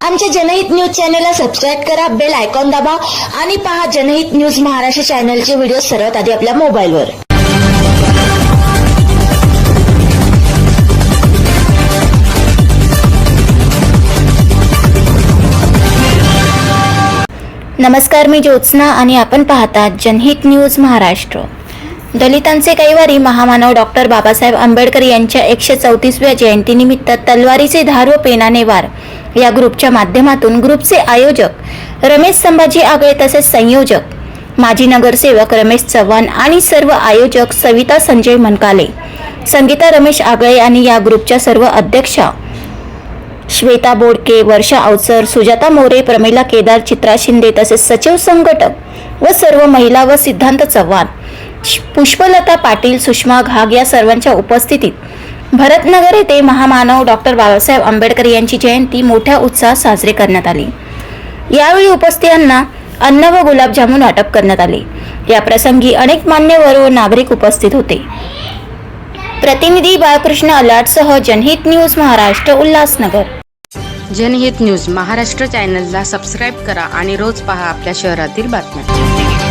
आमच्या जनहित न्यूज चॅनलला सबस्क्राईब करा बेल आयकॉन दाबा आणि पहा जनहित न्यूज महाराष्ट्र चॅनलचे व्हिडिओ सर्वात आधी आपल्या मोबाईलवर. नमस्कार मी ज्योत्स्ना आणि आपण पाहतात जनहित न्यूज महाराष्ट्र. दलितांचे कैवारी महामानव डॉक्टर बाबासाहेब आंबेडकर यांच्या एकशे चौतीसव्या जयंतीनिमित्त तलवारीचे धार व पेनाने वार. या ग्रुपच्या माध्यमातून ग्रुपचे आयोजक रमेश संभाजी आगळे तसेच संयोजक माजी नगरसेवक रमेश चव्हाण आणि सर्व आयोजक सविता संजय मनकाले संगीता रमेश आगळे आणि या ग्रुपच्या सर्व अध्यक्षा श्वेता बोडके वर्षा अवसर सुजाता मोरे प्रमिला केदार चित्रा शिंदे तसेच सचिव संघटक व सर्व महिला व सिद्धांत चव्हाण पुष्पलता पाटील सुषमा घाग या सर्वांच्या उपस्थितीत भरतनगर येथे महामानव डॉक्टर बाबासाहेब आंबेडकर यांची जयंती मोठ्या उत्साहात साजरी करण्यात आली. यावेळी उपस्थितांना अन्न व गुलाबजामुन वाटप करण्यात आले. या प्रसंगी अनेक मान्यवर व नागरिक उपस्थित होते. प्रतिनिधी बाळकृष्ण अलाटसह जनहित न्यूज महाराष्ट्र उल्हासनगर. जनहित न्यूज महाराष्ट्र चॅनलला सबस्क्राईब करा आणि रोज पहा आपल्या शहरातील बातम्या.